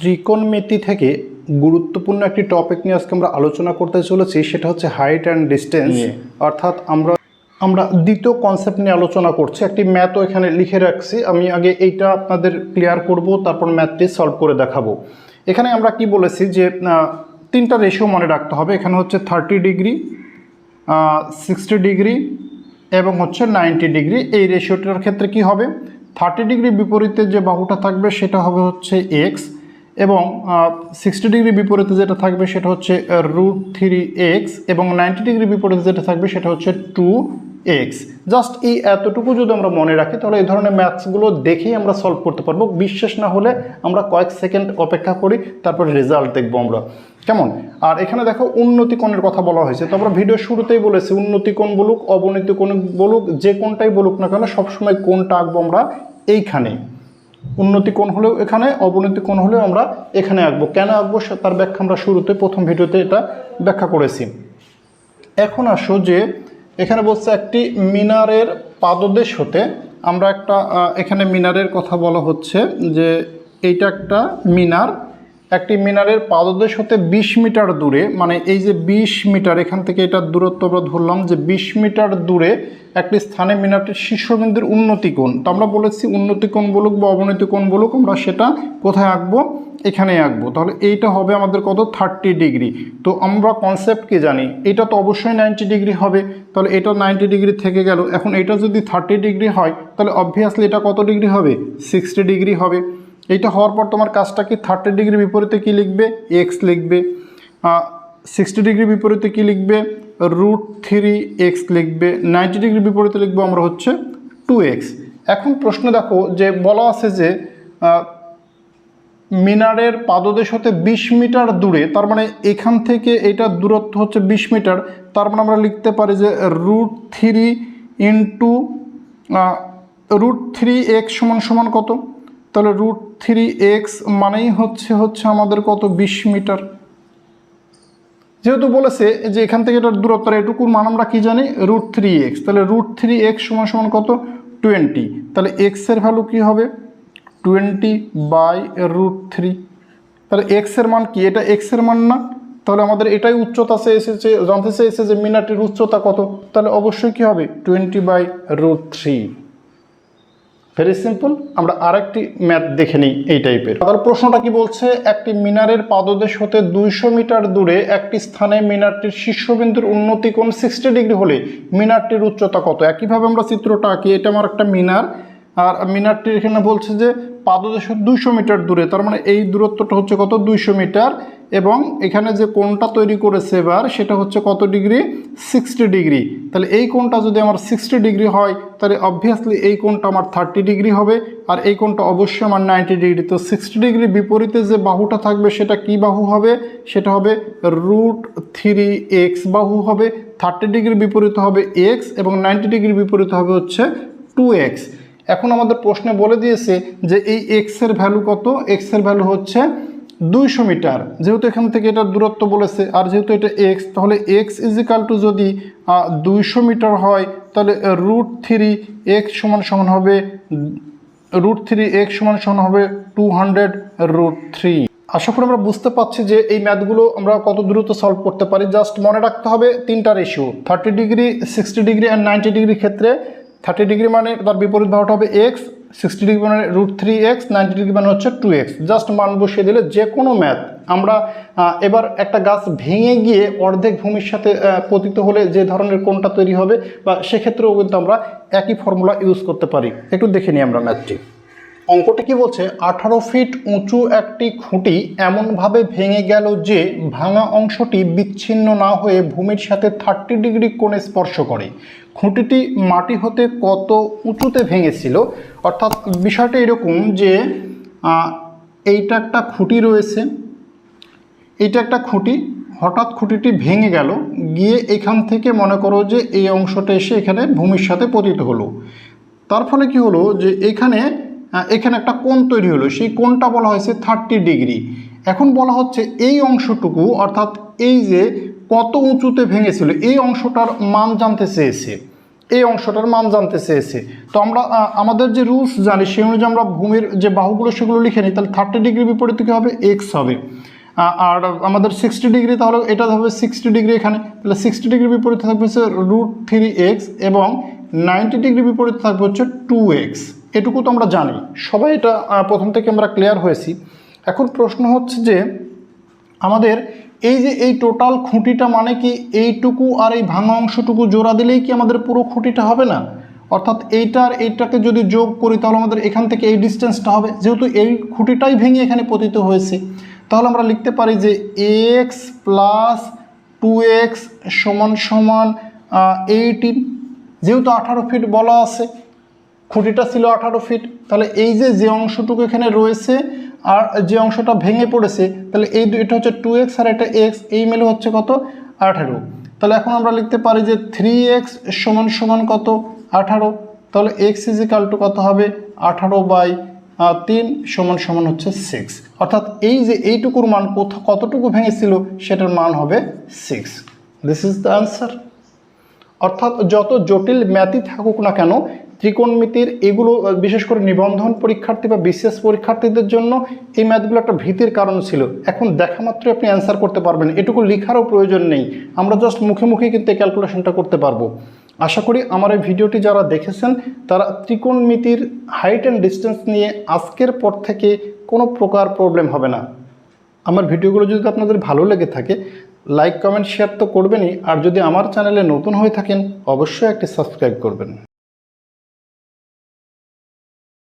ত্রিকোণমিতি থেকে গুরুত্বপূর্ণ একটি টপিক নিয়ে আজকে আমরা আলোচনা করতে চলেছি সেটা হচ্ছে হাইট অ্যান্ড ডিস্টেন্স অর্থাৎ আমরা আমরা দ্বিতীয় কনসেপ্ট নিয়ে আলোচনা করছি। একটি ম্যাথও এখানে লিখে রাখছি। আমি আগে এইটা আপনাদের ক্লিয়ার করব তারপর ম্যাথটি সলভ করে দেখাবো। এখানে আমরা কি বলেছি যে তিনটা রেশিও মনে রাখতে হবে। এখানে হচ্ছে থার্টি ডিগ্রি সিক্সটি ডিগ্রি এবং হচ্ছে নাইনটি ডিগ্রি এই রেশিওটার ক্ষেত্রে কি হবে? থার্টি ডিগ্রি বিপরীতে যে বাহুটা থাকবে সেটা হবে হচ্ছে এক্স এবং সিক্সটি ডিগ্রি বিপরীতে যেটা থাকবে সেটা হচ্ছে রুট থ্রি এক্স এবং নাইনটি ডিগ্রি বিপরীতে যেটা থাকবে সেটা হচ্ছে টু এক্স জাস্ট এই এতটুকু যদি আমরা মনে রাখি, তাহলে এই ধরনের ম্যাথসগুলো দেখেই আমরা সলভ করতে পারব। বিশ্বাস না হলে আমরা কয়েক সেকেন্ড অপেক্ষা করি, তারপর রেজাল্ট দেখব আমরা। কেমন? আর এখানে দেখো উন্নতি কোণের কথা বলা হয়েছে। তো আমরা ভিডিও শুরুতেই বলেছি, উন্নতি কোণ বলুক, অবনতি কোণ বলুক, যে কোনটাই বলুক না কেন, সবসময় কোনটা আঁকবো আমরা এইখানে। উন্নতি কোণ হলেও এখানে, অবনতি কোণ হলেও আমরা এখানে আঁকবো। কেন আঁকবো তার ব্যাখ্যা আমরা শুরুতে, প্রথম ভিডিওতে এটা ব্যাখ্যা করেছি। এখন আসো যে এখানে বলছে একটি মিনারের পাদদেশ হতে আমরা একটা এখানে মিনারের কথা বলা হচ্ছে যে এইটা একটা মিনার একটি মিনারের পাদদেশ হতে বিশ মিটার দূরে মানে এই যে বিশ মিটার, এখান থেকে এটার দূরত্ব আমরা ধরলাম যে বিশ মিটার দূরে একটি স্থানে মিনারটির শীর্ষবিন্দুর উন্নতি কোণ। তো আমরা বলেছি উন্নতি কোণ বলুক বা অবনতি কোণ বলুক, আমরা সেটা কোথায় আঁকবো? এখানে আঁকবো। তাহলে এইটা হবে আমাদের কত? Thirty degree. তো আমরা কনসেপ্ট কি জানি? এটা তো অবশ্যই নাইনটি ডিগ্রি হবে। তাহলে এটা নাইনটি ডিগ্রি থেকে গেল। এখন এটা যদি থার্টি ডিগ্রি হয়, তাহলে অবভিয়াসলি এটা কত ডিগ্রি হবে? সিক্সটি ডিগ্রি হবে। এইটা হওয়ার পর তোমার কাজটা কি থার্টি ডিগ্রি বিপরীতে কি লিখবে? এক্স লিখবে। সিক্সটি ডিগ্রি বিপরীতে কি লিখবে? রুট থ্রি এক্স লিখবে। নাইনটি ডিগ্রি বিপরীতে লিখব আমরা হচ্ছে টু এক্স এখন প্রশ্ন দেখো যে বলা আছে যে মিনারের পাদদেশ হতে বিশ মিটার দূরে, তার মানে এখান থেকে এটার দূরত্ব হচ্ছে বিশ মিটার, তার মানে আমরা লিখতে পারি যে root three into root three X সমান সমান কত? তাহলে রুট থ্রি এক্স মানেই হচ্ছে হচ্ছে আমাদের কত? বিশ মিটার। যেহেতু বলেছে যে এখান থেকে এটার দূরত্ব এটুকুর মান, আমরা কী জানি? রুট থ্রি এক্স তাহলে রুট থ্রি এক্স সমান সমান কত? টোয়েন্টি তাহলে এক্সের ভ্যালু কী হবে? টোয়েন্টি বাই রুট থ্রি তাহলে এক্সের মান কি? এটা এক্সের মান না। তাহলে আমাদের এটাই উচ্চতা সে এসেছে, জানতে চেয়েছে যে মিনারটির উচ্চতা কত? তাহলে অবশ্যই কী হবে? Twenty by root three very simple আমরা আরেকটি ম্যাথ দেখে নিই এই টাইপের। তার প্রশ্নটা কি বলছে? একটি মিনারের পাদদেশ হতে দুইশো মিটার দূরে একটি স্থানে মিনারটির শীর্ষবিন্দুর উন্নতি কোণ সিক্সটি ডিগ্রি হলে মিনারটির উচ্চতা কত? একইভাবে আমরা চিত্রটা আঁকি, এটা আমার একটা মিনার। আর মিনারটির এখানে বলছে যে পাদদেশ দুইশো মিটার দূরে, তার মানে এই দূরত্বটা হচ্ছে কত? দুইশো মিটার। এবং এখানে যে কোণটা তৈরি করেছে এবার, সেটা হচ্ছে কত ডিগ্রি? Sixty degree. তাহলে এই কোণটা যদি আমার সিক্সটি ডিগ্রি হয়, তাহলে অবভিয়াসলি এই কোণটা আমার থার্টি ডিগ্রি হবে। আর এই কোণটা অবশ্যই আমার নাইনটি ডিগ্রি। তো সিক্সটি ডিগ্রি বিপরীতে যে বাহুটা থাকবে, সেটা কি বাহু হবে? সেটা হবে রুট থ্রি এক্স বাহু হবে। থার্টি ডিগ্রি বিপরীত হবে এক্স এবং নাইনটি ডিগ্রি বিপরীত হবে হচ্ছে টু এক্স। এখন আমাদের প্রশ্নে বলে দিয়েছে যে এই এক্সের ভ্যালু কত? এক্সের ভ্যালু হচ্ছে দুইশো মিটার। যেহেতু এখান থেকে এটার দূরত্ব বলেছে, আর যেহেতু এটা এক্স তাহলে এক্স ইজিক্যাল টু যদি দুইশো মিটার হয়, তাহলে রুট থ্রি এক্স সমান সমান হবে রুট থ্রি এক্স সমান সমান হবে টু হান্ড্রেড রুট থ্রি আশা করি আমরা বুঝতে পারছি যে এই ম্যাথগুলো আমরা কত দ্রুত সলভ করতে পারি। জাস্ট মনে রাখতে হবে তিনটা ratio thirty degree sixty degree and ninety degree ক্ষেত্রে। থার্টি ডিগ্রি মানে তার বিপরীত ভাবটা হবে এক্স সিক্সটি ডিগ্রি মানে root three x ninety degree মানে হচ্ছে টু এক্স জাস্ট মান বসিয়ে দিলে যে কোনো ম্যাথ আমরা এবার একটা গাছ ভেঙে গিয়ে অর্ধেক ভূমির সাথে পতিত হলে যে ধরনের কোনটা তৈরি হবে, বা সেক্ষেত্রেও কিন্তু আমরা একই ফর্মুলা ইউজ করতে পারি। একটু দেখে নিই আমরা ম্যাথটি অঙ্কটি কি বলছে? আঠারো ফিট উঁচু একটি খুঁটি এমনভাবে ভেঙে গেল যে ভাঙা অংশটি বিচ্ছিন্ন না হয়ে ভূমির সাথে থার্টি ডিগ্রি কোণে স্পর্শ করে। খুঁটিটি মাটি হতে কত উঁচুতে ভেঙেছিল? অর্থাৎ বিষয়টা এরকম যে এইটা একটা খুঁটি রয়েছে। এইটা একটা খুঁটি। হঠাৎ খুঁটিটি ভেঙে গেল। গিয়ে এখান থেকে মনে করো যে এই অংশটা এসে এখানে ভূমির সাথে পতিত হলো। তার ফলে কি হলো যে এখানে এখানে একটা কোণ তৈরি হলো। সেই কোণটা বলা হয়েছে থার্টি ডিগ্রি। এখন বলা হচ্ছে এই অংশটুকু, অর্থাৎ এই যে কত উঁচুতে ভেঙেছিল, এই অংশটার মান জানতে চেয়েছে। এই অংশটার মান জানতে চেয়েছে। তো আমরা আমাদের যে রুলস জানি, সেই অনুযায়ী আমরা ভূমির যে বাহুগুলো, সেগুলো লিখে নিই, তাহলে থার্টি ডিগ্রি বিপরীতে কী হবে, এক্স হবে। আর আমাদের সিক্সটি ডিগ্রি, তাহলে এটা হবে সিক্সটি ডিগ্রি এখানে। তাহলে সিক্সটি ডিগ্রি বিপরীতে থাকবে হচ্ছে রুট থ্রি এক্স এবং নাইনটি ডিগ্রি বিপরীতে থাকবে হচ্ছে টু এক্স। এটুকু তো আমরা জানি। সবাই এটা প্রথম থেকে আমরা ক্লিয়ার হয়েছি। এখন প্রশ্ন হচ্ছে যে, আমাদের এই যে এই টোটাল খুঁটিটা মানে কি এইটুকু আর এই ভাঙা অংশটুকু জোড়া দিলেই কি আমাদের পুরো খুঁটিটা হবে না? অর্থাৎ এইটা আর এইটাকে যদি যোগ করি তাহলে আমাদের এখান থেকে এই ডিস্টেন্সটা হবে। যেহেতু এই খুঁটিটাই ভেঙে এখানে পতিত হয়েছে, তাহলে আমরা লিখতে পারি যে এক্স প্লাস টু এক্স সমান সমান এইটিন যেহেতু আঠারো ফিট বলা আছে খুঁটিটা ছিল আঠারো ফিট, তাহলে এই যে যে অংশটুকু এখানে রয়েছে আর যে অংশটা ভেঙে পড়েছে, তাহলে এই এটা হচ্ছে টু এক্স আর এটা এক্স এই মেলে হচ্ছে কত? আঠারো। তাহলে এখন আমরা লিখতে পারি যে থ্রি এক্স সমান সমান কত? আঠারো। তাহলে এক্স ইজিক্যাল টু কত হবে? আঠারো বাই তিন সমান সমান হচ্ছে সিক্স অর্থাৎ এই যে এইটুকুর মান কোথা, কতটুকু ভেঙেছিল, সেটার মান হবে six this is the answer অর্থাৎ যত জটিল ম্যাথই থাকুক না কেন ত্রিকোণমিতির এগুলো বিশেষ করে নিবন্ধন পরীক্ষার্থী বা বিশেষ পরীক্ষার্থীদের জন্য এই ম্যাথগুলো একটা ভীতির কারণ ছিল। এখন দেখা মাত্রই আপনি অ্যান্সার করতে পারবেন। এটুকু লেখারও প্রয়োজন নেই। আমরা জাস্ট মুখে মুখে কিন্তু এই ক্যালকুলেশনটা করতে পারব। আশা করি আমার এই ভিডিওটি যারা দেখেছেন, তারা ত্রিকোণমিতির হাইট অ্যান্ড ডিস্টেন্স নিয়ে আজকের পর থেকে কোনো প্রকার প্রবলেম হবে না। আমার ভিডিওগুলো যদি আপনাদের ভালো লেগে থাকে লাইক কমেন্ট শেয়ার তো করবেনই। আর যদি আমার চ্যানেলে নতুন হয়ে থাকেন, অবশ্যই একটি সাবস্ক্রাইব করবেন।